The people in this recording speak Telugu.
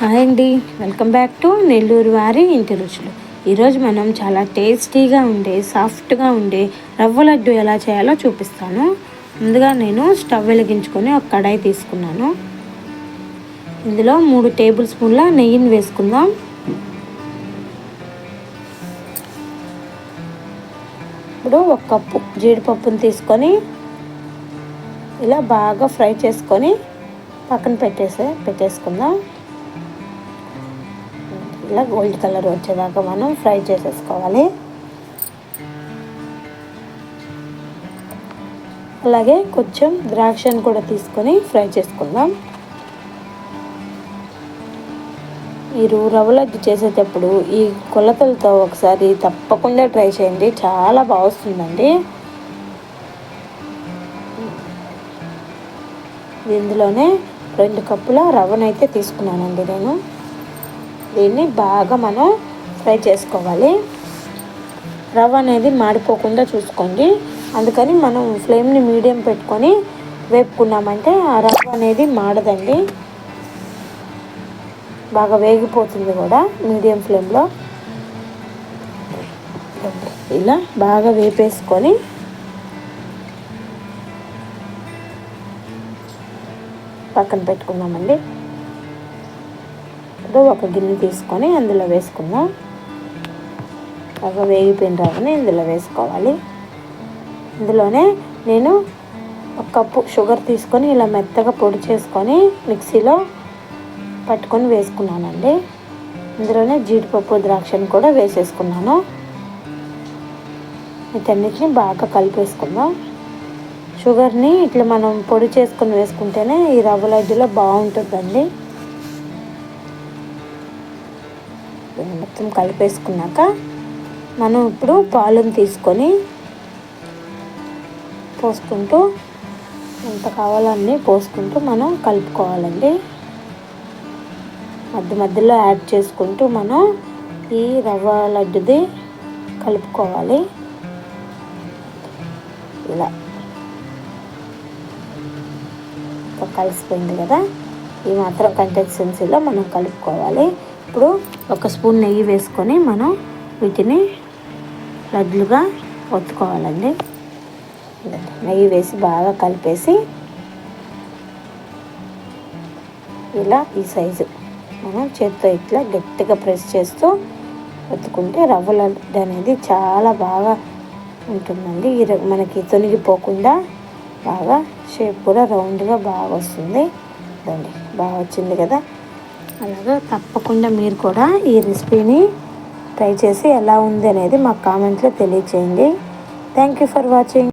హాయ్ అండి. వెల్కమ్ బ్యాక్ టు నెల్లూరు వారి ఇంటి రుచులు. ఈరోజు మనం చాలా టేస్టీగా ఉండే సాఫ్ట్గా ఉండే రవ్వ లడ్డు ఎలా చేయాలో చూపిస్తాను. ముందుగా నేను స్టవ్ వెలిగించుకొని ఒక కడాయి తీసుకున్నాను. ఇందులో మూడు టేబుల్ స్పూన్ల నెయ్యిని వేసుకుందాం. ఇప్పుడు ఒక కప్పు జీడిపప్పును తీసుకొని ఇలా బాగా ఫ్రై చేసుకొని పక్కన పెట్టేసే పెట్టేసుకుందాం. ఇలా గోల్డ్ కలర్ వచ్చేదాకా మనం ఫ్రై చేసేసుకోవాలి. అలాగే కొంచెం ద్రాక్షను కూడా తీసుకొని ఫ్రై చేసుకుందాం. మీరు రవ్వలడ్డు చేసేటప్పుడు ఈ కొలతలతో ఒకసారి తప్పకుండా ట్రై చేయండి. చాలా బాగుస్తుందండి ఇందులోనే రెండు కప్పుల రవ్వనైతే తీసుకున్నానండి నేను. దీన్ని బాగా మనం ఫ్రై చేసుకోవాలి. రవ్వ అనేది మాడిపోకుండా చూసుకోండి. అందుకని మనం ఫ్లేమ్ని మీడియం పెట్టుకొని వేపుకున్నామంటే ఆ రవ్వ అనేది మాడదండి. బాగా వేగిపోతుంది కూడా మీడియం ఫ్లేమ్లో. ఇలా బాగా వేపేసుకొని పక్కన పెట్టుకున్నామండి. ఇప్పుడు ఒక గిన్నె తీసుకొని అందులో వేసుకుందాం. ఒక వేగిపోయిన రవ్వని ఇందులో వేసుకోవాలి. ఇందులోనే నేను ఒక కప్పు షుగర్ తీసుకొని ఇలా మెత్తగా పొడి చేసుకొని మిక్సీలో పట్టుకొని వేసుకున్నానండి. ఇందులోనే జీడిపప్పు ద్రాక్షను కూడా వేసేసుకున్నాను. వీటన్నిటిని బాగా కలిపేసుకుందాం. షుగర్ని ఇట్లా మనం పొడి చేసుకొని వేసుకుంటేనే ఈ రవ్వ లడ్డులో బాగుంటుందండి. మొత్తం కలిపేసుకున్నాక మనం ఇప్పుడు పాలను తీసుకొని పోసుకుంటూ ఎంత కావాలన్నీ పోసుకుంటూ మనం కలుపుకోవాలండి. మధ్య మధ్యలో యాడ్ చేసుకుంటూ మనం ఈ రవ్వ లడ్డుది కలుపుకోవాలి. ఇలా. కలిసిపోయింది కదా? ఈ మాత్రం కన్సిస్టెన్సీలో మనం కలుపుకోవాలి. ఇప్పుడు ఒక స్పూన్ నెయ్యి వేసుకొని మనం వీటిని లడ్లుగా ఒత్తుకోవాలండి. నెయ్యి వేసి బాగా కలిపేసి ఇలా ఈ సైజు మనం చేత్తో ఇట్లా గట్టిగా ప్రెస్ చేస్తూ ఒత్తుకుంటే రవ్వ లడ్డు అనేది చాలా బాగా ఉంటుందండి. మనకి తొనిగిపోకుండా బాగా షేప్ కూడా రౌండ్గా బాగా వస్తుంది. బాగా వచ్చింది కదా. అలాగా తప్పకుండా మీరు కూడా ఈ రెసిపీని ట్రై చేసి ఎలా ఉంది అనేది మాకు కామెంట్లో తెలియచేయండి. Thank you for watching